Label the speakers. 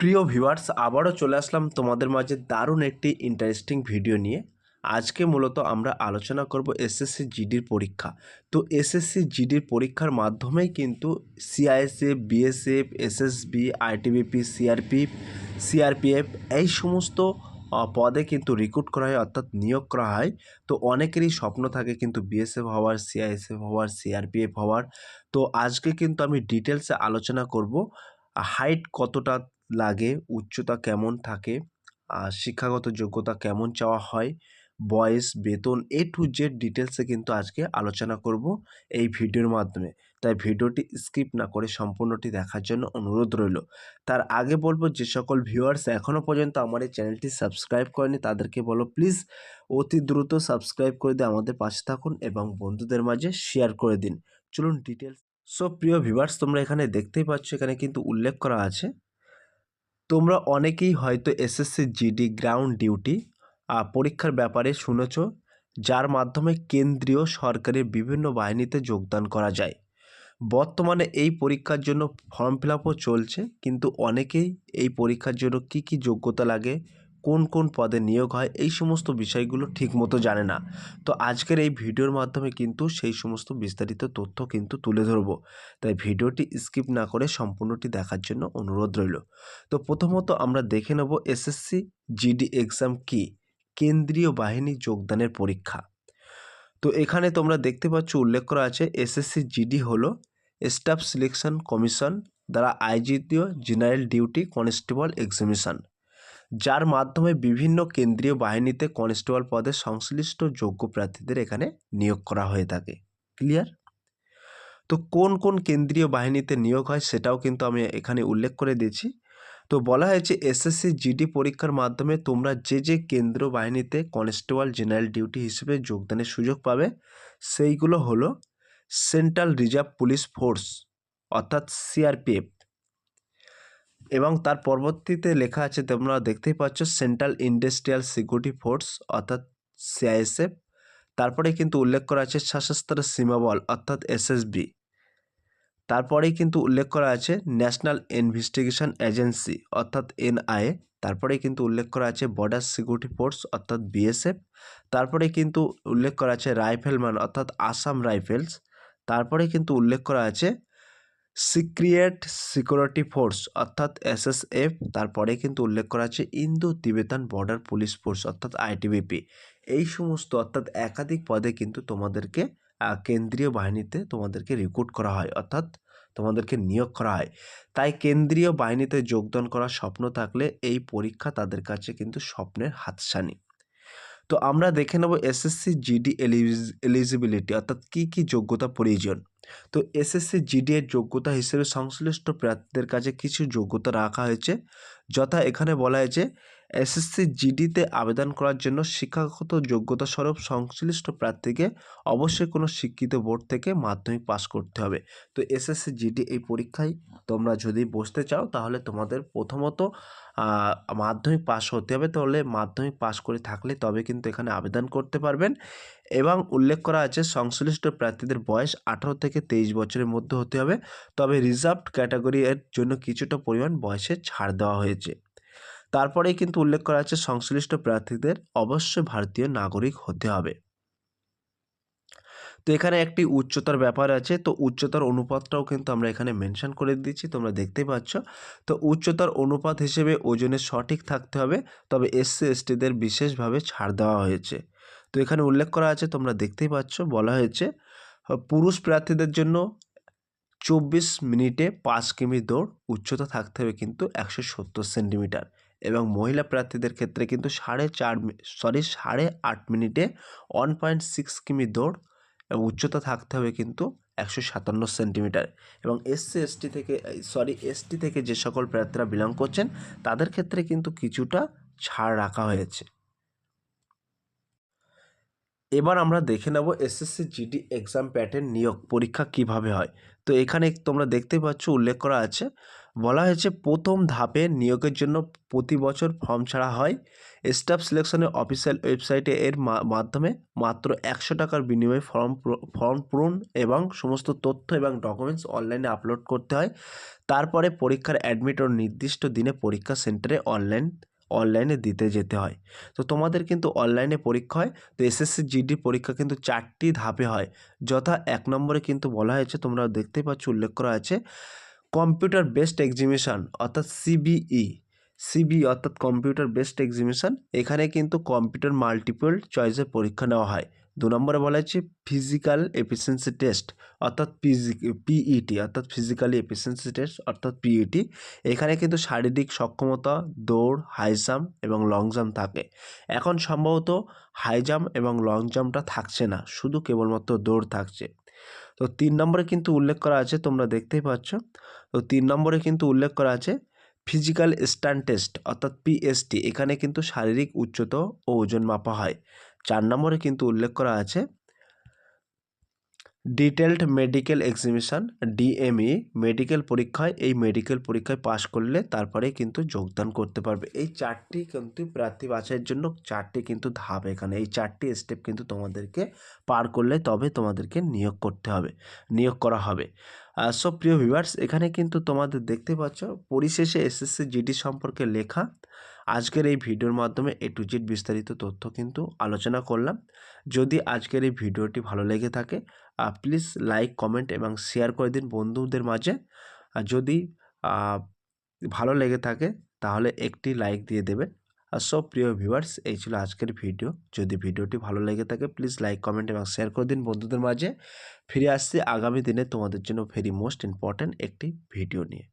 Speaker 1: প্রিয় ভিউয়ার্স, আবারও চলে আসলাম তোমাদের মাঝে দারুণ একটি ইন্টারেস্টিং ভিডিও নিয়ে। আজকে মূলত আমরা আলোচনা করব এসএসসি জিডির পরীক্ষা। তো এসএসসি জিডির পরীক্ষার মাধ্যমেই কিন্তু CISF BSF SSB ITBP CRP CRPF এই সমস্ত পদে কিন্তু রিক্রুট করা হয়, অর্থাৎ নিয়োগ করা হয়। তো অনেকেরই স্বপ্ন থাকে কিন্তু বিএসএফ হওয়ার সিআইএসএফ হওয়ার সিআরপিএফ হওয়ার। তো আজকে কিন্তু আমি ডিটেলসে আলোচনা করব হাইট কতটা লাগে, উচ্চতা কেমন থাকে, আর শিক্ষাগত যোগ্যতা কেমন চাওয়া হয়, বয়স, বেতন, এ টু জেড ডিটেলসে কিন্তু আজকে আলোচনা করব এই ভিডিওর মাধ্যমে। তাই ভিডিওটি স্কিপ না করে সম্পূর্ণটি দেখার জন্য অনুরোধ রইল। তার আগে বলব যে সকল ভিউয়ার্স এখনও পর্যন্ত আমার এই চ্যানেলটি সাবস্ক্রাইব করেনি তাদেরকে বলো প্লিজ অতি দ্রুত সাবস্ক্রাইব করে দিয়ে আমাদের পাশে থাকুন এবং বন্ধুদের মাঝে শেয়ার করে দিন। চলুন ডিটেলস সো প্রিয় ভিউয়ার্স তোমরা এখানে দেখতেই পাচ্ছ, এখানে কিন্তু উল্লেখ করা আছে তোমরা অনেকেই হয়তো এসএসসি জিডি গ্রাউন্ড ডিউটি পরীক্ষার ব্যাপারে শুনেছ, যার মাধ্যমে কেন্দ্রীয় সরকারের বিভিন্ন বাহিনীতে যোগদান করা যায়। বর্তমানে এই পরীক্ষার জন্য ফর্ম ফিল আপও চলছে, কিন্তু অনেকেই এই পরীক্ষার জন্য কি কি যোগ্যতা লাগে কোন কোন পদে নিয়োগ হয়, এই সমস্ত বিষয়গুলো ঠিকমতো জানে না। তো আজকের এই ভিডিওর মাধ্যমে কিন্তু সেই সমস্ত বিস্তারিত তথ্য কিন্তু তুলে ধরবো। তাই ভিডিওটি স্কিপ না করে সম্পূর্ণটি দেখার জন্য অনুরোধ রইল। তো প্রথমত আমরা দেখে নেব এসএসসি জিডি এক্সাম কি? কেন্দ্রীয় বাহিনী যোগদানের পরীক্ষা। তো এখানে তোমরা দেখতে পাচ্ছ উল্লেখ করা আছে, এসএসসি জিডি হলো স্টাফ সিলেকশন কমিশন দ্বারা আয়োজিত জেনারেল ডিউটি কনস্টেবল এক্সামিশন। যার মাধ্যমে বিভিন্ন কেন্দ্রীয় বাহিনীতে কনস্টেবল পদে সংশ্লিষ্ট যোগ্য প্রার্থীদের এখানে নিয়োগ করা হয়ে থাকে। ক্লিয়ার তো কোন কোন কেন্দ্রীয় বাহিনীতে নিয়োগ হয় সেটাও কিন্তু আমি এখানে উল্লেখ করে দিয়েছি। তো বলা হয়েছে এসএসসি জিডি পরীক্ষার মাধ্যমে তোমরা যে যে কেন্দ্র বাহিনীতে কনস্টেবল জেনারেল ডিউটি হিসেবে যোগদানের সুযোগ পাবে, সেইগুলো হলো সেন্ট্রাল রিজার্ভ পুলিশ ফোর্স অর্থাৎ সিআরপিএফ এবং তার পরবর্তীতে লেখা আছে, তোমরা দেখতেই পাচ্ছ সেন্ট্রাল ইন্ডাস্ট্রিয়াল সিকিউরিটি ফোর্স অর্থাৎ সিআইএসএফ তারপরে কিন্তু উল্লেখ করা আছে, সশস্ত্র সীমাবল অর্থাৎ এসএসবি তারপরেই কিন্তু উল্লেখ করা আছে ন্যাশনাল ইনভেস্টিগেশন এজেন্সি অর্থাৎ এনআইএ তারপরেই কিন্তু উল্লেখ করা আছে বর্ডার সিকিউরিটি ফোর্স অর্থাৎ বিএসএফ তারপরে কিন্তু উল্লেখ করা আছে রাইফেলম্যান অর্থাৎ আসাম রাইফেলস তারপরে কিন্তু উল্লেখ করা আছে সিক্রিয়েট সিকিউরিটি ফোর্স, অর্থাৎ এসএসএফ। তারপরে কিন্তু উল্লেখ করা আছে Indo Tibetan border police force, অর্থাৎ আইটিবিপি এই সমস্ত, অর্থাৎ একাধিক পদে কিন্তু তোমাদেরকে কেন্দ্রীয় বাহিনীতে তোমাদেরকে রিক্রুট করা হয়, অর্থাৎ তোমাদেরকে নিয়োগ করা হয়। তাই কেন্দ্রীয় বাহিনীতে যোগদান করার স্বপ্ন থাকলে এই পরীক্ষা তাদের কাছে কিন্তু স্বপ্নের হাতছানি। তো আমরা দেখে নেব এসএসসি জিডি এলিজিবিলিটি, অর্থাৎ কি কি যোগ্যতা প্রয়োজন। তো এসএসসি জিডি এর যোগ্যতা হিসেবে সংশ্লিষ্ট প্রার্থীদের কাছে কিছু যোগ্যতা রাখা হয়েছে, যথা এখানে বলা হয়েছে এসএসসি জিডিতে আবেদন করার জন্য শিক্ষাগত যোগ্যতা স্বরূপ সংশ্লিষ্ট প্রার্থীকে অবশ্যই কোনো শিক্ষিত বোর্ড থেকে মাধ্যমিক পাস করতে হবে। তো এসএসসি জিডি এই পরীক্ষায় তোমরা যদি বসতে চাও, তাহলে তোমাদের প্রথমত মাধ্যমিক পাস হতে হবে। তাহলে মাধ্যমিক পাস করে থাকলে তবে কিন্তু এখানে আবেদন করতে পারবেন। এবং উল্লেখ করা আছে, সংশ্লিষ্ট প্রার্থীদের বয়স আঠারো থেকে তেইশ বছরের মধ্যে হতে হবে। তবে রিজার্ভড ক্যাটাগরি এর জন্য কিছুটা পরিমাণ বয়সে ছাড় দেওয়া হয়েছে। তারপরেই কিন্তু উল্লেখ করা আছে সংশ্লিষ্ট প্রার্থীদের অবশ্যই ভারতীয় নাগরিক হতে হবে। তো এখানে একটি উচ্চতার ব্যাপার আছে, তো উচ্চতার অনুপাতটাও কিন্তু আমরা এখানে মেনশন করে দিচ্ছি, তোমরা দেখতেই পাচ্ছ। তো উচ্চতার অনুপাত হিসেবে ওজনে সঠিক থাকতে হবে, তবে এসসি, এসটিদের বিশেষভাবে ছাড় দেওয়া হয়েছে। তো এখানে উল্লেখ করা আছে, তোমরা দেখতেই পাচ্ছ, বলা হয়েছে পুরুষ প্রার্থীদের জন্য চব্বিশ মিনিটে পাঁচ কিমি দৌড় উচ্চতা থাকতে হবে কিন্তু একশো সত্তর সেন্টিমিটার। এবং মহিলা প্রার্থীদের ক্ষেত্রে কিন্তু সাড়ে চার সরি সাড়ে আট মিনিটে ওয়ান পয়েন্ট সিক্স কিমি দৌড় এবং উচ্চতা থাকতে হবে কিন্তু একশো সাতান্ন সেন্টিমিটার এবং এসসি এসটি থেকে সরি এসটি থেকে যে সকল প্রার্থীরা বিলং করছেন, তাদের ক্ষেত্রে কিন্তু কিছুটা ছাড় রাখা হয়েছে। এবার আমরা দেখে নেব এসএসসি জিডি এক্সাম প্যাটার্ন নিয়োগ পরীক্ষা কীভাবে হয়। তো এখানে তোমরা দেখতে পাচ্ছ, উল্লেখ করা আছে বলা হয়েছে প্রথম ধাপে নিয়োগের জন্য প্রতি বছর ফর্ম ছাড়া হয়। স্টাফ সিলেকশনের অফিসিয়াল ওয়েবসাইটে এর মাধ্যমে মাত্র একশো টাকার বিনিময়ে ফর্ম ফর্ম পূরণ এবং সমস্ত তথ্য এবং ডকুমেন্টস অনলাইনে আপলোড করতে হয়। তারপরে পরীক্ষার অ্যাডমিট ও নির্দিষ্ট দিনে পরীক্ষা সেন্টারে অনলাইন, অনলাইনে দিতে যেতে হয়। তো তোমাদের কিন্তু অনলাইনে পরীক্ষা হয়। তো এসএসসি, জিডি পরীক্ষা কিন্তু চারটি ধাপে হয়। যথা এক নম্বরে কিন্তু বলা হয়েছে, তোমরা দেখতেই পাচ্ছ, উল্লেখ করা আছে। কম্পিউটার বেসড এক্সিবিশন, অর্থাৎ সিবিই সিবি অর্থাৎ কম্পিউটার বেসড এক্সিবিশন, এখানে কিন্তু কম্পিউটার মাল্টিপল চয়েসের পরীক্ষা নেওয়া হয়। দু নম্বরে বলা হচ্ছে ফিজিক্যাল এফিসিয়েন্সি টেস্ট, অর্থাৎ পিজি পিইটি, অর্থাৎ ফিজিক্যালি এফিসিয়েন্সি টেস্ট, অর্থাৎ পিইটি। এখানে কিন্তু শারীরিক সক্ষমতা, দৌড়, হাই জাম্প এবং লং জাম্প থাকে। এখন সম্ভবত হাই জাম্প এবং লং জাম্পটা থাকছে না, শুধু কেবলমাত্র দৌড় থাকছে। তো তিন নম্বরে কিন্তু উল্লেখ করা আছে, তোমরা দেখতেই পাচ্ছ। তো তিন নম্বরে কিন্তু উল্লেখ করা আছে ফিজিক্যাল স্ট্যান্ড টেস্ট অর্থাৎ পিএসটি এখানে কিন্তু শারীরিক উচ্চতা ও ওজন মাপা হয়। চার নম্বরে কিন্তু উল্লেখ করা আছে detailed medical exhibition, DME, medical পরীক্ষায়, এই মেডিকেল পরীক্ষায় পাশ করলে তারপরে কিন্তু যোগদান করতে পারবে। এই চারটি কিন্তু প্রার্থী বাছাইয়ের জন্য চারটি কিন্তু ধাপ এখানে। এই চারটি স্টেপ কিন্তু তোমাদেরকে পার করলে তবে তোমাদেরকে নিয়োগ করতে হবে, নিয়োগ করা হবে। সব প্রিয় ভিউয়ার্স এখানে কিন্তু তোমাদের দেখতে পাচ্ছ, পরিশেষে এসএসসি জিডি সম্পর্কে লেখা। আজকের এই ভিডিওর মাধ্যমে এ টু জেড বিস্তারিত তথ্য কিন্তু আলোচনা করলাম। যদি আজকের এই ভিডিওটি ভালো লেগে থাকে প্লিজ লাইক কমেন্ট এবং শেয়ার করে দিন বন্ধুদের মাঝে। আর যদি ভালো লেগে থাকে, তাহলে একটি লাইক দিয়ে দেবেন। আর সব প্রিয় ভিউয়ার্স এই ছিল আজকের ভিডিও যদি ভিডিওটি ভালো লেগে থাকে প্লিজ লাইক কমেন্ট এবং শেয়ার করে দিন বন্ধুদের মাঝে। ফিরে আসছি আগামী দিনে তোমাদের জন্য ভেরি মোস্ট ইম্পর্ট্যান্ট একটি ভিডিও নিয়ে।